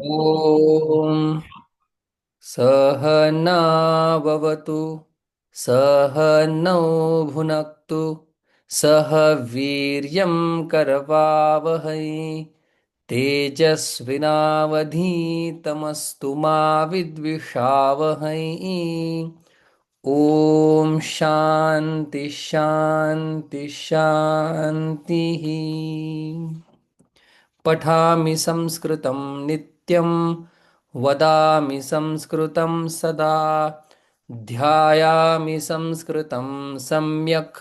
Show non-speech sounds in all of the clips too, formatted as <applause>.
ॐ सहनाववतु सहनौ भुनक्तु सह वीर्यं करवावहै। तेजस्विनावधीतमस्तु मा विद्विषावहै। ॐ शान्ति शान्ति शान्तिः। पठामि संस्कृतं नित्यम् नित्यं वदामि संस्कृतं सदा ध्यायामि संस्कृतं सम्यक्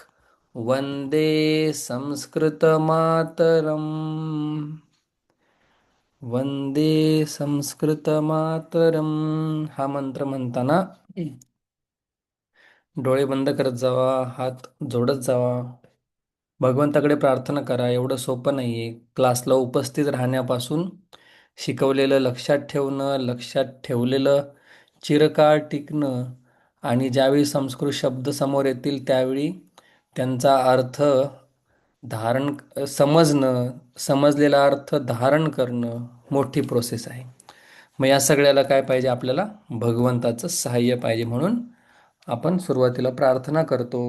वन्दे संस्कृतमातरम्। वंदे संस्कृतमातरम हा मंत्र म्हणताना डोळे बंद करत जावा हात जोडत जावा. भगवंताकडे प्रार्थना करा एवढं सोपं नाहीये. क्लासला उपस्थित राहण्यापासून शिकवलेलं लक्षात ठेवणं लक्षात ठेवलेलं चिरकाळ टिकणं आणि ज्यावेळी संस्कृत शब्द समोर येतील त्यावेळी त्यांचा अर्थ धारण समजणं समजलेला अर्थ धारण करणं मोठी प्रोसेस आहे. मग या सगळ्याला काय पाहिजे आपल्याला? भगवंताचं सहाय्य पाहिजे म्हणून आपण सुरुवातीला प्रार्थना करतो.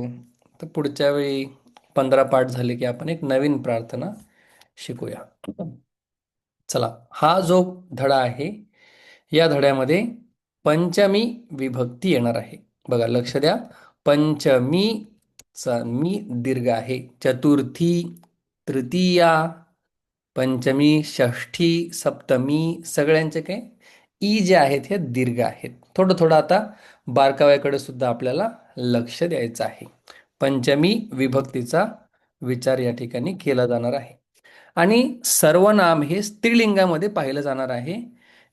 तर पुढच्या वेळी पंधरा पाठ झाले की आपण एक नवीन प्रार्थना शिकूया. चला हा जो धडा आहे या धड्यामध्ये पंचमी विभक्ती येणार आहे. बघा लक्ष द्या. पंचमीचा मी दीर्घ आहे. चतुर्थी तृतीया पंचमी षष्ठी सप्तमी सगळ्यांचे काय? ई जे आहेत हे दीर्घ आहेत. थोडं थोडं आता बारकाव्याकडे सुद्धा आपल्याला लक्ष द्यायचं आहे. पंचमी विभक्तीचा विचार या ठिकाणी केला जाणार आहे. आणि सर्वनाम हे स्त्रीलिंगामध्ये पाहिलं जाणार आहे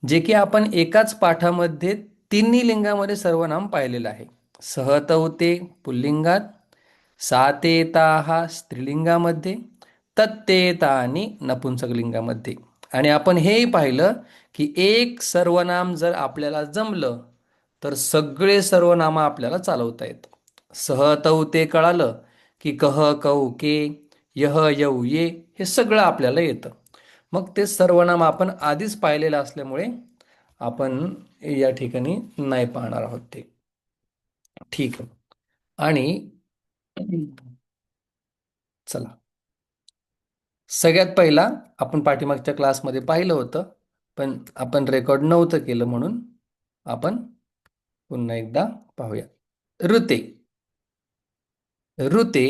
जे की आपण एकाच पाठामध्ये तिन्ही लिंगामध्ये सर्वनाम पाहिलेलं आहे. सहतवते पुल्लिंगात सातेता हा स्त्रीलिंगामध्ये तत्तेता आणि नपुंसकलिंगामध्ये. आणि आपण हेही पाहिलं की एक सर्वनाम जर आपल्याला जमलं तर सगळे सर्वनामं आपल्याला चालवता येत. सहतवते कळालं की कह कौ के यह यऊ ये हे सगळं आपल्याला येतं. मग ते सर्वनाम आपण आधीच पाहिलेलं असल्यामुळे आपण या ठिकाणी नाही पाहणार आहोत ते. ठीक आहे. आणि चला. सगळ्यात पहिला आपण पाठीमागच्या क्लासमध्ये पाहिलं होतं पण आपण रेकॉर्ड नव्हतं केलं म्हणून आपण पुन्हा एकदा पाहूया. ऋते. ऋते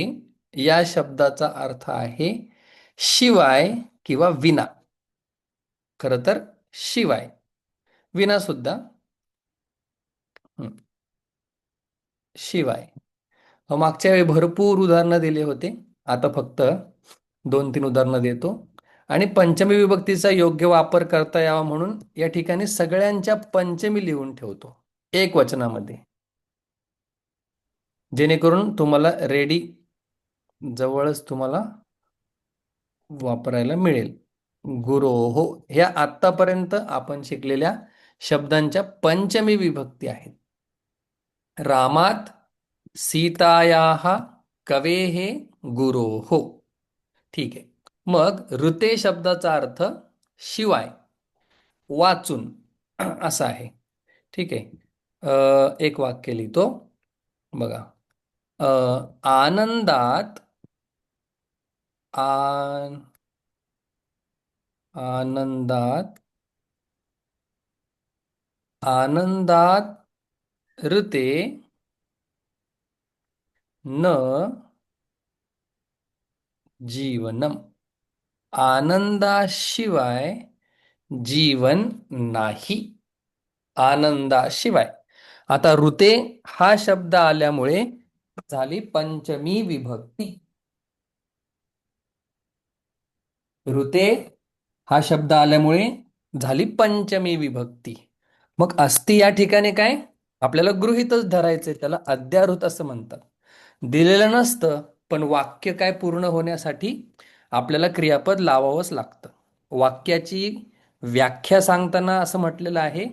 या शब्दाचा अर्थ आहे शिवाय किंवा विना. खर तर शिवाय. विना सुद्धा. शिवाय. मागच्या वेळी भरपूर उदाहरणं दिले होते. आता फक्त दोन तीन उदाहरणं देतो. आणि पंचमी विभक्तीचा योग्य वापर करता यावा म्हणून या ठिकाणी सगळ्यांच्या पंचमी लिहून ठेवतो. एक वचनामध्ये. जेणेकरून तुम्हाला रेडी जवळच तुम्हाला वापरायला मिळेल. गुरो हो ह्या आत्तापर्यंत आपण शिकलेल्या शब्दांच्या पंचमी विभक्ती आहेत. रामात सीताया कवे हे गुरो हो. ठीक आहे. मग ऋते शब्दाचा अर्थ शिवाय वाचून असा आहे. ठीक आहे. एक वाक्य लिहितो. बघा. आनंदात आनंदात आनंदात ऋते न जीवनम. आनंदाशिवाय जीवन नाही. आनंदाशिवाय. आता ऋते हा शब्द आल्यामुळे झाली पंचमी विभक्ती. ऋते हा शब्द आल्यामुळे झाली पंचमी विभक्ती. मग अस्ति या ठिकाणी काय? आपल्याला गृहितच धरायचंय त्याला अध्याहृत असं म्हणतात. दिलेलं नसतं पण वाक्य काय पूर्ण होण्यासाठी आपल्याला क्रियापद लावावंच लागतं. वाक्याची व्याख्या सांगताना असं म्हटलेलं आहे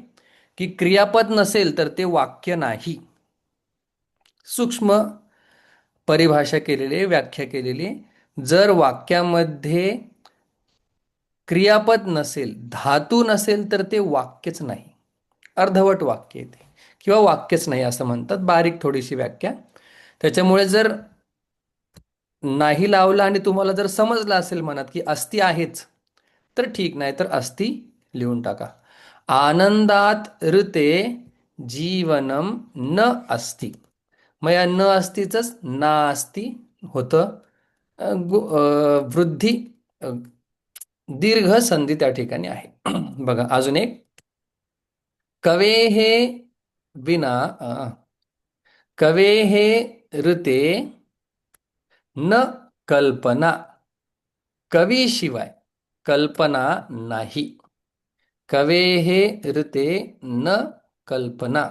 की क्रियापद नसेल तर ते वाक्य नाही. सूक्ष्म परिभाषा केलेली व्याख्या केलेली जर वाक्यामध्ये क्रियापद नसेल धातू नसेल तर ते वाक्यच नाही. अर्धवट वाक्य येते किंवा वाक्यच नाही असं म्हणतात. बारीक थोडीशी व्याख्या. त्याच्यामुळे जर नाही लावलं आणि तुम्हाला जर समजलं असेल मनात की अस्थि आहेच तर ठीक नाही तर अस्थि लिहून टाका. आनंदात ऋते जीवनम न अस्ति मग या न अस्तीच नास्ती होतं. वृद्धी दीर्घ संधी त्या ठिकाणी आहे. <clears throat> बघा अजून एक. कवेः विना कवे कवेः ऋते न कल्पना. कवीशिवाय कल्पना नाही. कवेः ऋते न कल्पना.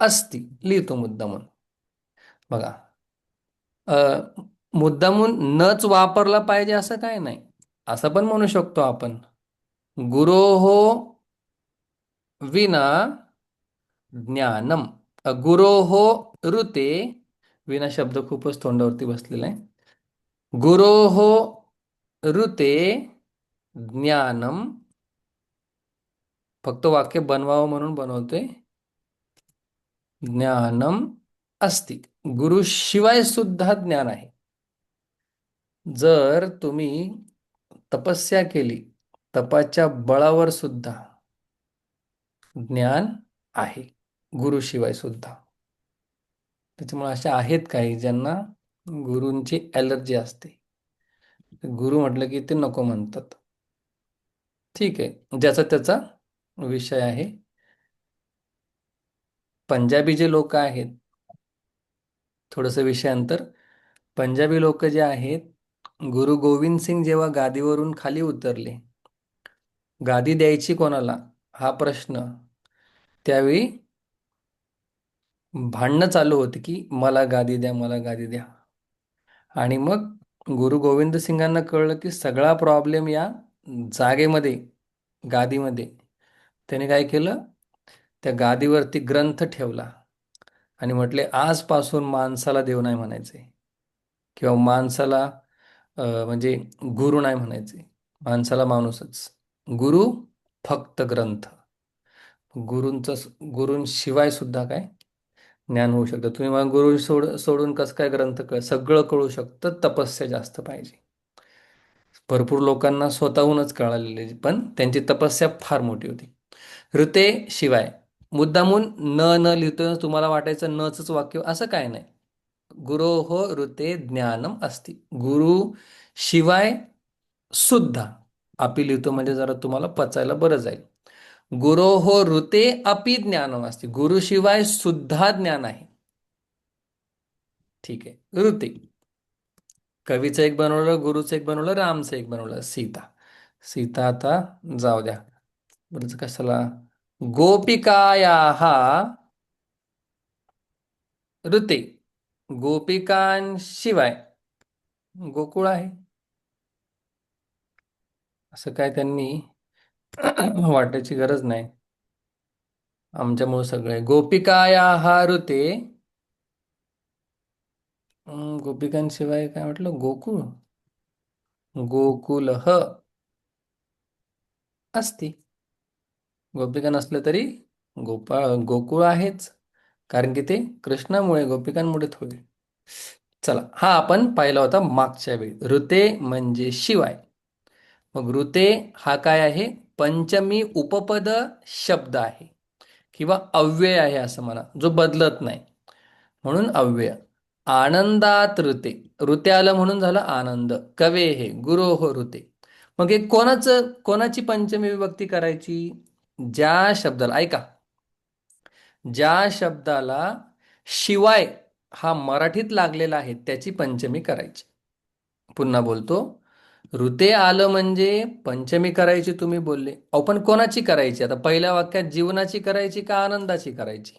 अस्ति लिहितो मुद्दा म्हणून बघा मुद्दामून नच वापरला पाहिजे असं काय नाही. असं पण म्हणू शकतो आपण. गुरोहो विना ज्ञानम. गुरो हो ऋते विना शब्द खूपच तोंडावरती बसलेला आहे. गुरोहो ऋते ज्ञानम. फक्त वाक्य बनवावं म्हणून बनवतोय. ज्ञानम अस्ति. गुरुशिवाय सुद्धा ज्ञान आहे. जर तुम्ही तपस्या केली तपाच्या बळावर सुद्धा ज्ञान आहे गुरुशिवाय सुद्धा. त्याच्यामुळे अशा आहेत काही ज्यांना गुरूंची ॲलर्जी असते. गुरु म्हटलं की ते नको म्हणतात. ठीक आहे. ज्याचा त्याचा विषय आहे. पंजाबी जे लोक आहेत थोडंसं विषयांतर पंजाबी लोक जे आहेत गुरु गोविंद सिंग जेव्हा गादीवरून खाली उतरले गादी द्यायची कोणाला? हा प्रश्न. त्यावेळी भांडणं चालू होती की मला गादी द्या मला गादी द्या. आणि मग गुरु गोविंद सिंगांना कळलं की सगळा प्रॉब्लेम या जागेमध्ये गादीमध्ये. त्याने काय केलं? त्या गादीवरती ग्रंथ ठेवला आणि म्हटले आजपासून माणसाला देव नाही म्हणायचे. किंवा माणसाला म्हणजे गुरु नाही म्हणायचे. माणसाला माणूसच. गुरु फक्त ग्रंथ. गुरूंचं गुरूंशिवाय सुद्धा काय? ज्ञान होऊ शकतं. तुम्ही मग गुरु सोड सोडून कसं काय ग्रंथ कळ सगळं कळू शकतं. तपस्या जास्त पाहिजे. भरपूर लोकांना स्वतःहूनच कळालेले पण त्यांची तपस्या फार मोठी होती. ऋते शिवाय. मुद्दामून न न लिहितोय तुम्हाला वाटायचं नच वाक्य असं काय नाही. गुरोः ऋते ज्ञानम असते. गुरु शिवाय सुद्धा आपी लिहितो म्हणजे जरा तुम्हाला पचायला बरं जाईल. गुरोः ऋते अपि ज्ञानम असते. गुरुशिवाय सुद्धा ज्ञान आहे. ठीक आहे. ऋते. कवीचं एक बनवलं गुरुचं एक बनवलं रामचं एक बनवलं. सीता. सीता आता जाऊ द्या. बरंच कशाला? गोपिकाया ऋते. गोपिकांशिवाय गोकुळ आहे. असं काय त्यांनी <clears throat> वाटायची गरज नाही. आमच्यामुळे सगळे गोपिकायाः ऋते गोपिकांशिवाय काय म्हटलं गोकुळ. गोकुल असती. गोपिका नसलं तरी गोपाळ गोकुळ आहेच. कारण की ते कृष्णामुळे गोपिकांमुळे होईल. चला हा आपण पाहिला होता मागच्या वेळी. ऋते म्हणजे शिवाय. मग ऋते हा काय आहे? पंचमी उपपद शब्द आहे. किंवा अव्यय आहे असं म्हणा जो बदलत नाही. म्हणून अव्यय. आनंदात ऋते. ऋते आलं म्हणून झालं आनंद. कवे हे? गुरो हो ऋते. मग हे कोणाचं कोणाची पंचमी विभक्ती करायची? ज्या शब्दाला ऐका. ज्या शब्दाला शिवाय हा मराठीत लागलेला आहे त्याची पंचमी करायची. पुन्हा बोलतो ऋते आलं म्हणजे पंचमी करायची तुम्ही बोलले. अहो पण कोणाची करायची? आता पहिल्या वाक्यात जीवनाची करायची का आनंदाची करायची?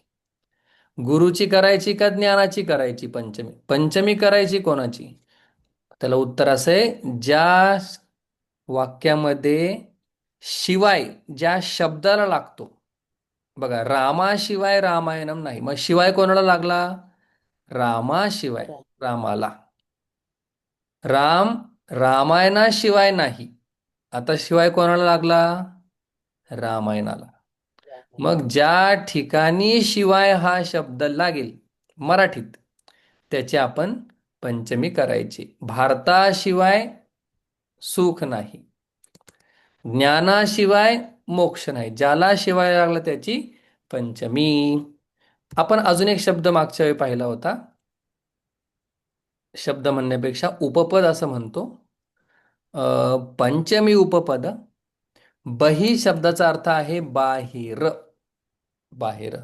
गुरुची करायची का ज्ञानाची करायची पंचमी? पंचमी करायची कोणाची? त्याला उत्तर असं आहे ज्या वाक्यामध्ये शिवाय ज्या शब्दाला लागतो बघा रामाशिवाय रामायणम नाही. मग शिवाय कोणाला लागला? रामाशिवाय रामाला. राम रामायणाशिवाय नाही. आता शिवाय कोणाला लागला? रामायणाला. मग ज्या ठिकाणी शिवाय हा शब्द लागेल मराठीत त्याची आपण पंचमी करायची. भारताशिवाय सुख नाही. ज्ञानाशिवाय मोक्ष नाही. ज्याला शिवाय लागला त्याची पंचमी. आपण अजून एक शब्द मागच्या वेळी पाहिला होता. शब्द म्हणण्यापेक्षा उपपद असं म्हणतो. पंचमी उपपद. बही शब्दाचा अर्थ आहे बाहिर. बाहेर.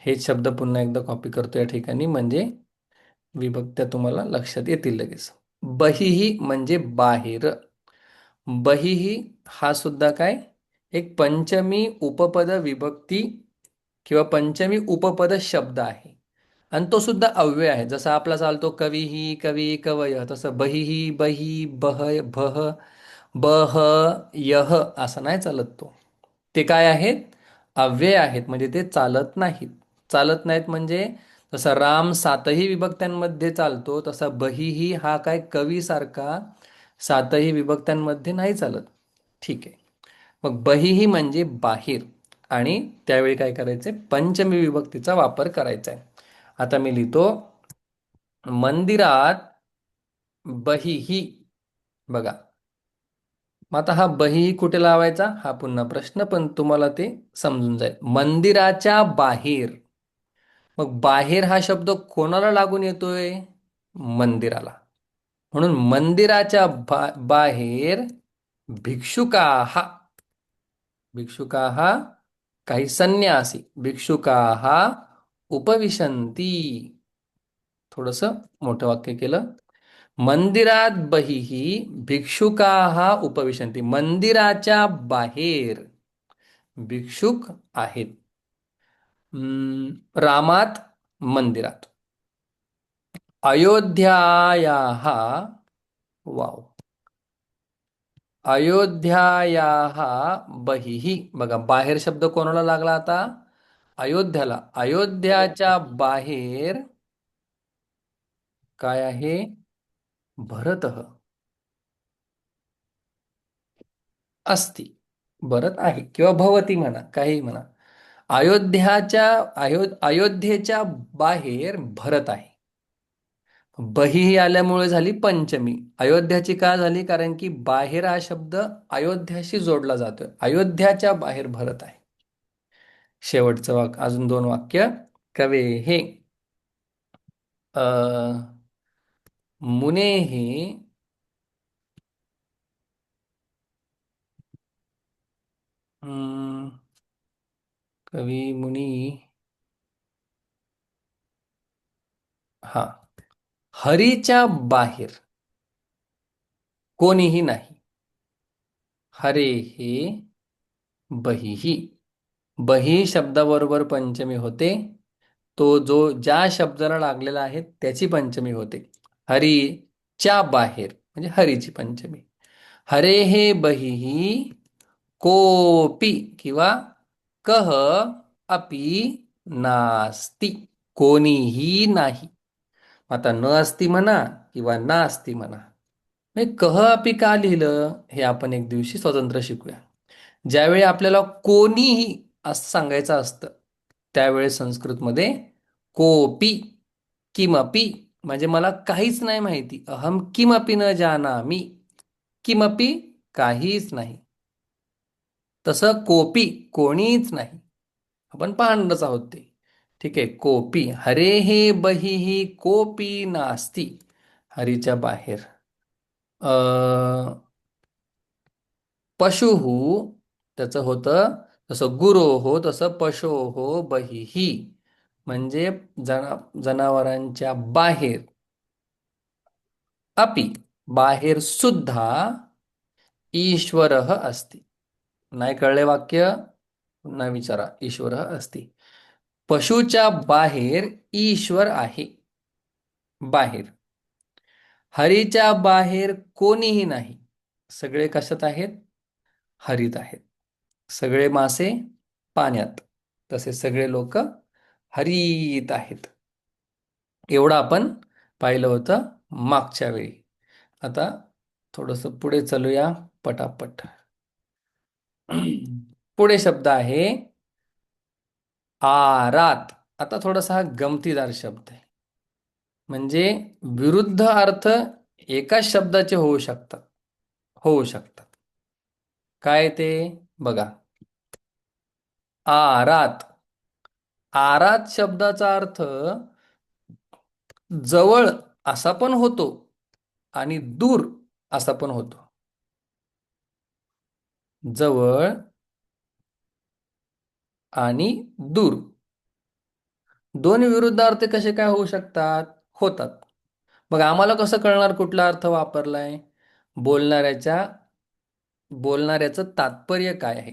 हे शब्द पुन्हा एकदा कॉपी करतो या ठिकाणी. म्हणजे विभक्त्या तुम्हाला लक्षात येतील लगेच. बहिही म्हणजे बाहेर. बहिही हा सुद्धा काय? एक पंचमी उपपद विभक्ती किंवा पंचमी उपपद शब्द आहे. आणि तो सुद्धा अव्यय आहे. जसा आपला चालतो कवी ही कवी कवय. तसं बहिही बही बह भह बह यह असं नाही चालत तो. ते काय आहेत? अव्यय आहेत. म्हणजे ते चालत नाहीत. चालत नाहीत म्हणजे जसा राम सातही विभक्त्यांमध्ये चालतो तसा बहिही हा काय कवीसारखा सातही विभक्त्यांमध्ये नाही चालत. ठीक आहे. मग बहिही म्हणजे बाहेर आणि त्यावेळी काय करायचंय? पंचमी विभक्तीचा वापर करायचा आहे आता मी लिहितो मंदिरात बहिही बघा. मग आता हा बही कुठे लावायचा? हा पुन्हा प्रश्न पण तुम्हाला ते समजून जाईल. मंदिराच्या बाहेर. मग बाहेर हा शब्द कोणाला लागून येतोय? मंदिराला. म्हणून मंदिराच्या बा बाहेर भिक्षुकाः भिक्षुकाः काही संन्यासी भिक्षुकाः उपविशंती थोडस मोठं वाक्य केलं. मंदिरात बहिही भिक्षुकाः उपविशंती मंदिराच्या बाहेर भिक्षुक आहेत. रामात मंदिरात. अयोध्याया वाव. अयोध्याया बहिही बघा बाहेर शब्द कोणाला लागला आता? अयोध्याला. अयोध्याच्या बाहेर काय आहे? भरत. अस्ति. भरत आहे. किंवा भवती म्हणा काही म्हणा. अयोध्याच्या अयो अयोध्येच्या बाहेर भरत आहे. बही आल्यामुळे झाली पंचमी. अयोध्याची का झाली? कारण की बाहेर हा शब्द अयोध्याशी जोडला जातोय. अयोध्याच्या बाहेर भरत आहे. शेवटचं वाक्य अजून दोन वाक्य. कवे हे मुने हे कवी मुनी हा हरीच्या बाहेर. कोणीही नाही. हरे हे बहिही बही शब्दाबरोबर पंचमी होते. तो जो ज्या शब्दाला लागलेला आहे त्याची पंचमी होते. हरीच्या बाहेर म्हणजे हरीची पंचमी. हरे हे बहिही कोपी किंवा कह अपी नास्ती. कोणीही नाही. आता न असती म्हणा किंवा ना असती म्हणा. कह अपी का लिहिलं हे आपण एक दिवशी स्वतंत्र शिकूया. ज्यावेळी आपल्याला कोणीही असं सांगायचं असतं त्यावेळेस संस्कृतमध्ये कोपी किमपी म्हणजे मला काहीच नाही माहिती. अहम किमपी न जाना मी किमपी काहीच नाही. तसं कोपी कोणीच नाही. आपण पाहणारच आहोत ते. ठीक आहे. कोपी हरे हे बही कोपी नास्ती हरीच्या बाहेर. पशुहू त्याचं होतं जसं गुरो हो तसं पशो हो बहीही म्हणजे जना जनावरांच्या बाहेर. अपी बाहेर सुद्धा ईश्वर असती. नाही कळले वाक्य? पुन्हा विचारा. ईश्वर असती. पशुच्या बाहेर ईश्वर आहे. बाहेर. हरीच्या बाहेर कोणीही नाही. सगळे कशात आहेत? हरित आहेत. सगळे मासे पाण्यात. तसे सगळे लोक हरित आहेत. एवढं आपण पाहिलं होतं मागच्या वेळी. आता थोडंसं पुढे चालूया पटापट. पुढे शब्द आहे आरात आता थोडासा हा गमतीदार शब्द आहे. म्हणजे विरुद्ध अर्थ एकाच शब्दाचे होऊ शकतात. होऊ शकतात. काय ते? बघा. आरात आरात शब्दाचा अर्थ जवळ असा पण होतो आणि दूर असा पण होतो. जवळ आणि दूर. दोन विरुद्ध अर्थ कसे काय होऊ शकतात? होतात. मग आम्हाला कसं कळणार कुठला अर्थ वापरलाय? बोलणाऱ्याच्या बोलणाऱ्याचं तात्पर्य काय आहे?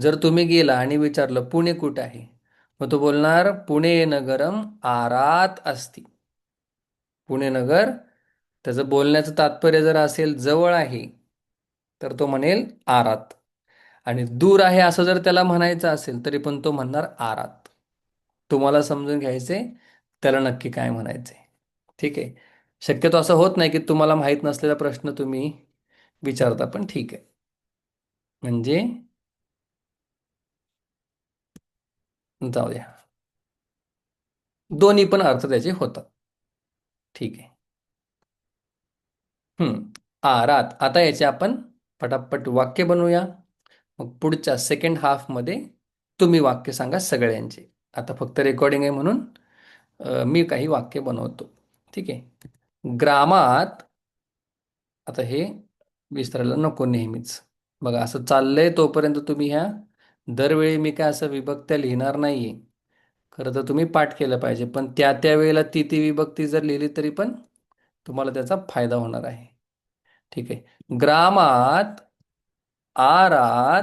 जर तुम्ही गेला आणि विचारलं पुणे कुठे आहे? मग तो बोलणार पुणे नगरम आरात असती. पुणे नगर त्याचं बोलण्याचं तात्पर्य जर असेल जवळ आहे तर तो म्हणेल आरात. आणि दूर आहे असं जर त्याला म्हणायचं असेल तरी पण तो म्हणणार आरात. तुम्हाला समजून घ्यायचे त्याला नक्की काय म्हणायचे ठीक आहे? शक्यतो असं होत नाही की तुम्हाला माहीत नसलेला प्रश्न तुम्ही विचारता पण ठीक आहे. म्हणजे? जाऊ द्या. दोन्ही पण अर्थ त्याचे होतात. ठीक आहे. हम्म. आरात. आता याचे आपण पटापट वाक्य बनवूया. मग पुढच्या सेकंड हाफमध्ये तुम्ही वाक्य सांगा सगळ्यांचे. आता फक्त रेकॉर्डिंग आहे म्हणून मी काही वाक्य बनवतो. ठीक आहे? ग्रामात आता हे विसरायला नको नेहमीच. बघा असं चाललंय तोपर्यंत तुम्ही ह्या दरवेळी मी काय असं विभक्त्या लिहिणार नाहीये. खरं तर तुम्ही पाठ केलं पाहिजे पण त्या त्या वेळेला ती ती विभक्ती जर लिहिली तरी पण तुम्हाला त्याचा फायदा होणार आहे. ठीक आहे? ग्रामात आरात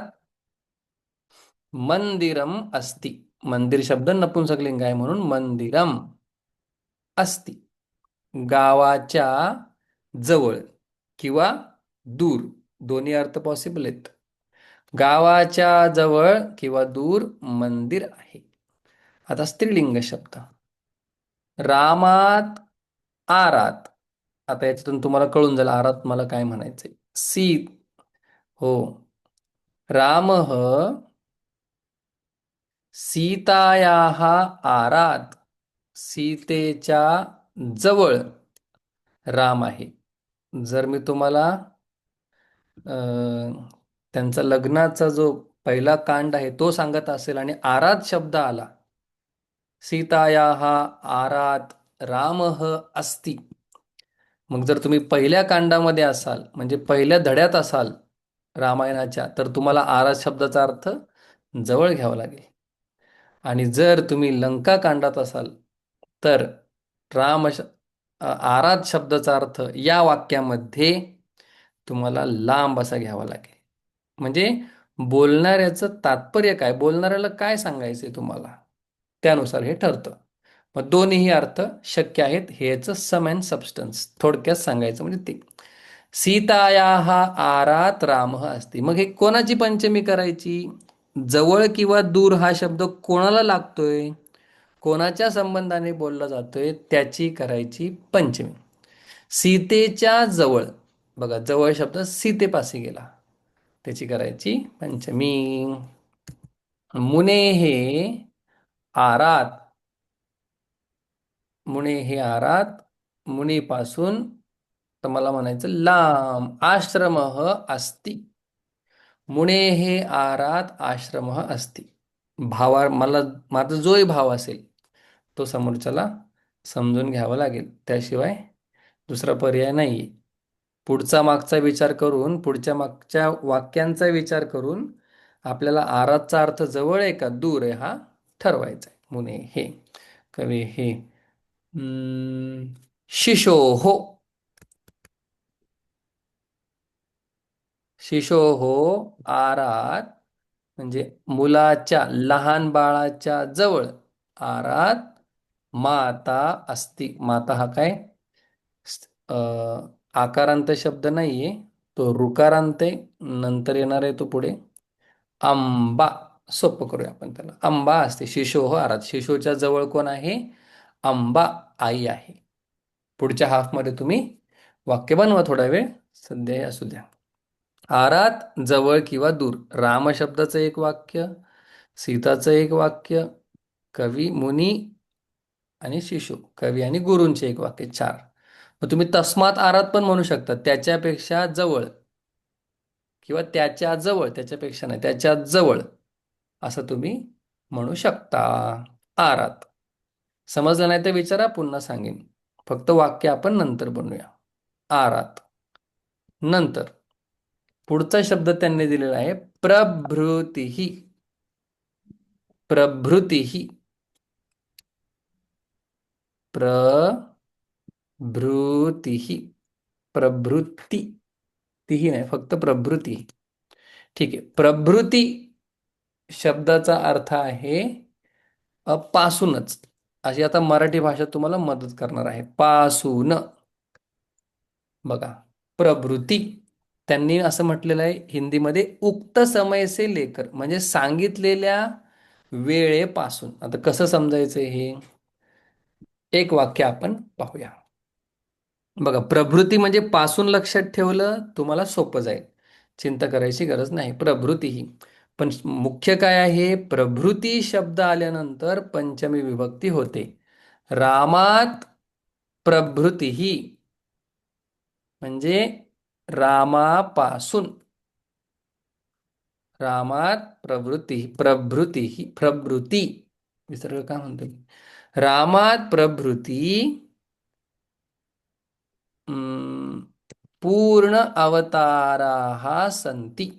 मंदिरम अस्ति. मंदिर शब्द नपुंसकलिंग आहे म्हणून मंदिरम अस्ति. गावाच्या जवळ किंवा दूर दोन्ही अर्थ पॉसिबल आहेत. गावाच्या जवळ किंवा दूर मंदिर आहे. आता स्त्रीलिंग शब्द. रामात आरात. आता याच्यातून तुम्हाला कळून जाईल आरात मला काय म्हणायचंय. सी हो. रामः सीतायाः आरात सीतेच्या जवळ राम आहे. जर मी तुम्हाला त्यांचा लग्नाचा जो पहिला कांड आहे तो सांगत असेल आणि आरात शब्द आला सीतायाः आरात रामः अस्ति. मग जर तुम्ही पहिल्या कांडामध्ये असाल म्हणजे पहिल्या धड्यात असाल रामायणाच्या तर तुम्हाला आरात शब्दाचा अर्थ जवळ घ्यावा लागेल. आणि जर तुम्ही लंका कांडात असाल तर राम आराध शब्दाचा अर्थ या वाक्यामध्ये तुम्हाला लांब असा घ्यावा लागेल. म्हणजे बोलणाऱ्याचं तात्पर्य काय? बोलणाऱ्याला काय सांगायचंय तुम्हाला? त्यानुसार हे ठरतं. मग दोन्ही अर्थ शक्य आहेत. हेच सम अँड सबस्टन्स थोडक्यात सांगायचं म्हणजे ते. सीतायाः आरात रामः असते. मग हे कोणाची पंचमी करायची? जवळ किंवा दूर हा शब्द कोणाला लागतोय? कोणाच्या संबंधाने बोलला जातोय? त्याची करायची पंचमी. सीतेच्या जवळ. बघा जवळ शब्द सीतेपाशी गेला. त्याची करायची पंचमी. मुने हे आरात. मुने हे आरात. मुनीपासून तर मला म्हणायचं लांब आश्रम अस्ति. मुणे हे आरात आश्रम अस्ति. भावा मला माझा जोही भाव असेल तो समोरच्याला समजून घ्यावा लागेल. त्याशिवाय दुसरा पर्याय नाही पुढचा मागचा विचार करून पुढच्या मागच्या वाक्यांचा विचार करून आपल्याला आरातचा अर्थ जवळ आहे का दूर आहे हा ठरवायचा आहे. मुने हे कवी हे शिशो हो शिशोहो शिशोहो आरात म्हणजे मुलाच्या लहान बाळाच्या जवळ आरात माता असती. माता हा काय? आकारांत शब्द नाहीये. तो रुकारांत आहे. नंतर येणार आहे तो पुढे. आंबा. सोपं करूया आपण त्याला. आंबा असते. शिशोह आरात. शिशोच्या जवळ कोण आहे? आंबा आई आहे. पुढच्या हाफमध्ये तुम्ही वाक्य बनवा थोडा वेळ. सध्या असू द्या. आरात जवळ किंवा दूर. राम शब्दाचं एक वाक्य सीताचं एक वाक्य कवी मुनी आणि शिशु. कवी आणि गुरूंचे एक वाक्य चार. मग तुम्ही तस्मात आरात पण म्हणू शकता. त्याच्यापेक्षा जवळ किंवा त्याच्याजवळ त्याच्यापेक्षा नाही त्याच्याजवळ असं तुम्ही म्हणू शकता. आरात. समजलं नाही तर विचारा पुन्हा सांगेन. फक्त वाक्य आपण नंतर बनवूया आरात. नंतर. पुढचा शब्द त्यांनी दिलेला आहे प्रभृतीही. प्रभृतीही. प्रभृतीही. प्रभृती. तीही नाही फक्त प्रभृती. ठीक आहे. प्रभृती शब्दाचा अर्थ आहे पासूनच अशी आता मराठी भाषा तुम्हाला मदत करणार आहे. पासून. बघा. प्रभृती. त्यांनी असं म्हटलेलं आहे हिंदीमध्ये उक्त समय से लेकर म्हणजे सांगितलेल्या वेळेपासून. आता कसं समजायचं हे? एक वाक्य आपण पाहूया. बघा प्रभृती म्हणजे पासून लक्षात ठेवलं तुम्हाला सोपं जाईल. चिंता करायची गरज नाही. प्रभृती ही. पण मुख्य काय आहे? प्रभृती शब्द आल्यानंतर पंचमी विभक्ती होते. रामात प्रभृती ही. म्हणजे रामापासून. रामात प्रवृत्ती प्रभृती ही प्रभृती. विसर्ग काय म्हणतो रामात प्रभृती अं, पूर्ण अवतारा सन्ति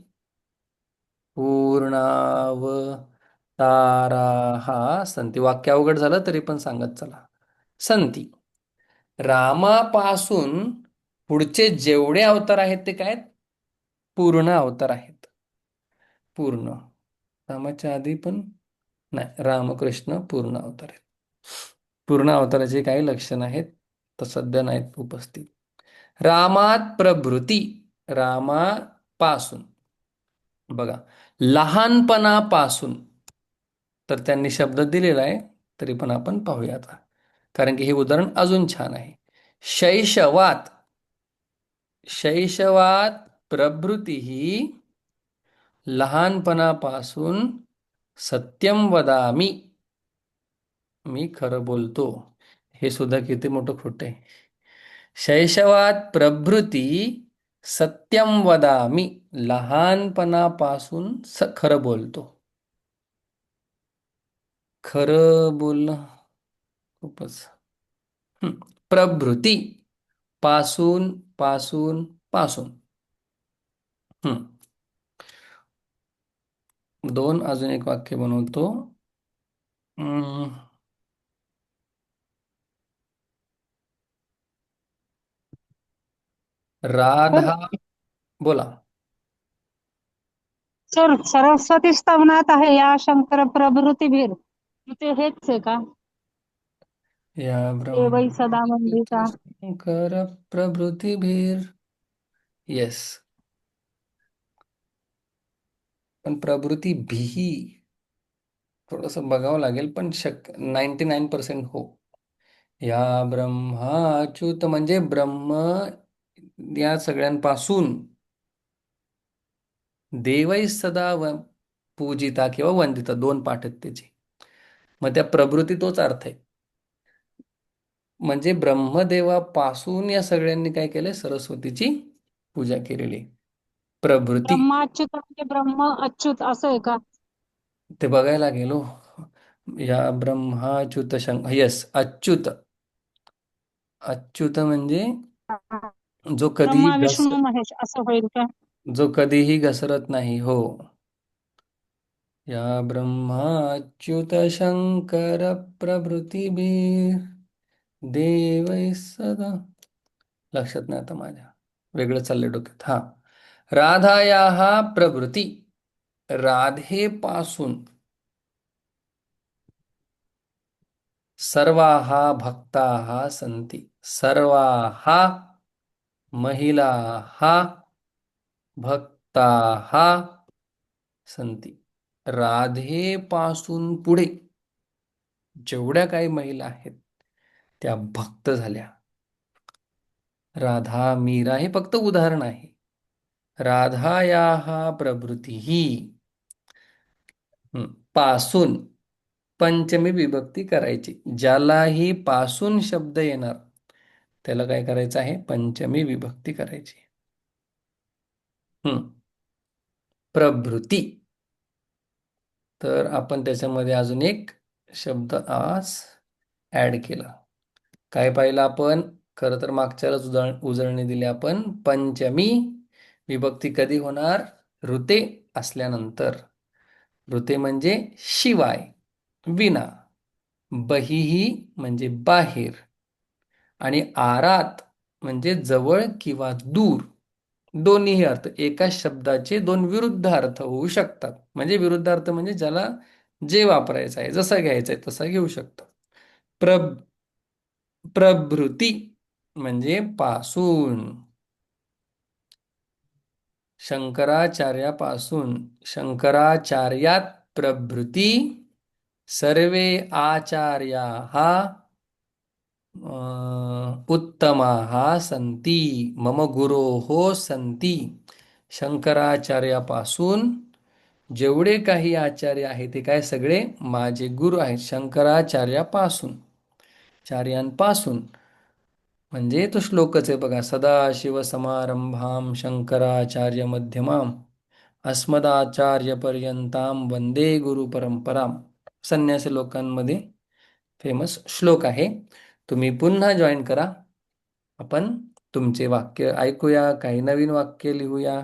पूर्णावताराः सन्ति वाक्य अवघड झालं तरी पण सांगत चला. संती. रामापासून पुढचे जेवढे अवतार आहेत ते काय आहेत? पूर्ण अवतार आहेत. पूर्ण. रामाच्या आधी पण नाही रामकृष्ण पूर्ण अवतार आहेत. पूर्ण अवताराचे काही लक्षण आहेत तर सध्या नाहीत उपस्थित. रामात प्रभृती रामापासून. बघा लहानपणापासून. तर त्यांनी शब्द दिलेला आहे तरी पण आपण पाहूया आता कारण की हे उदाहरण अजून छान आहे. शैशवात शैशवात प्रभृती ही लहानपणापासून सत्यम वदामी. मी खरं बोलतो. हे सुद्धा किती मोठं खोटं आहे. शैशवात प्रभृती सत्यम वदामी. लहानपणापासून स खरं बोलतो. खरं बोलणं खूपच. प्रभृती पासून पासून पासून. दोन अजून एक वाक्य बनवतो. राधा बोला. सर सरस्वती स्तवनात आहे या शंकर प्रभृतीभीर ते हेच आहे का? या देवई सदा वंदिता शंकर प्रभृतीभीर येस पण प्रभृती भीही थोडंसं बघावं लागेल पण शक नाईन्टी नाईन पर्सेंट हो. या ब्रह्माच्युत म्हणजे ब्रह्म या सगळ्यांपासून देवै सदा व पूजिता किंवा वंदिता दोन पाठ आहेत त्याचे. मग त्या प्रभृती तोच अर्थ आहे. म्हणजे ब्रह्मदेवापासून या सगळ्यांनी काय केलंय? सरस्वतीची पूजा केलेली. प्रभृती. ब्रह्माच्युत म्हणजे ब्रह्म अच्युत असं आहे का? ते बघायला गेलो या ब्रह्माच्युत शंक यस अच्युत. अच्युत म्हणजे जो कधीही ब्रह्मा घस विष्णू महेश असं होईल का? जो कधीही घसरत नाही हो. या ब्रह्माच्युत शंकर प्रभृतीभीर देवै सदा. लक्षात नाही आता माझ्या. वेगळं चाललंय डोक्यात. हा. राधायाः प्रवृत्ती. राधेपासून सर्वाः भक्ताः सन्ति. सर्वाः महिलाः भक्ताः सन्ति. राधेपासून पुढे. जेवढ्या काही महिला आहेत त्या भक्त झाल्या. राधा मीरा हे फक्त उदाहरण आहे. राधाया प्रभृती ही पासून पंचमी विभक्ती करायची. ज्यालाही पासून शब्द येणार त्याला काय करायचं आहे? पंचमी विभक्ती करायची. हम्म प्रभृती. तर आपण त्याच्यामध्ये अजून एक शब्द आज ऍड केला. काय पाहिलं आपण? खरं तर मागच्यालाच उदाहरण उजळणी दिली आपण. पंचमी. विभक्ती कधी होणार? ऋते असल्यानंतर. ऋते म्हणजे शिवाय विना. बहिही म्हणजे बाहेर. आणि आरात म्हणजे जवळ किंवा दूर. दोन्हीही अर्थ एका शब्दाचे दोन विरुद्ध अर्थ होऊ शकतात. म्हणजे विरुद्ध अर्थ म्हणजे ज्याला जे वापरायचं आहे जसा घ्यायचा आहे तसा घेऊ शकतो. प्रभ प्रभृती म्हणजे पासून. शंकराचार्यापासून शंकराचार्यात प्रभृती सर्वे आचार्याः उत्तमाः सन्ति मम गुरोः सन्ति शंकराचार्यापासून जेवढे काही आचार्य आहेत ते काय सगळे माझे गुरु आहेत शंकराचार्यापासून. चार्यांपासून म्हणजे तो श्लोकच आहे बघा सदाशिवसमारंभां शंकराचार्य मध्यमाम अस्मदाचार्यपर्यंताम वंदे गुरु परंपराम संन्यासी लोकांमध्ये फेमस श्लोक आहे. तुम्ही पुन्हा जॉईन करा. आपण तुमचे वाक्य ऐकूया काही नवीन वाक्य लिहूया.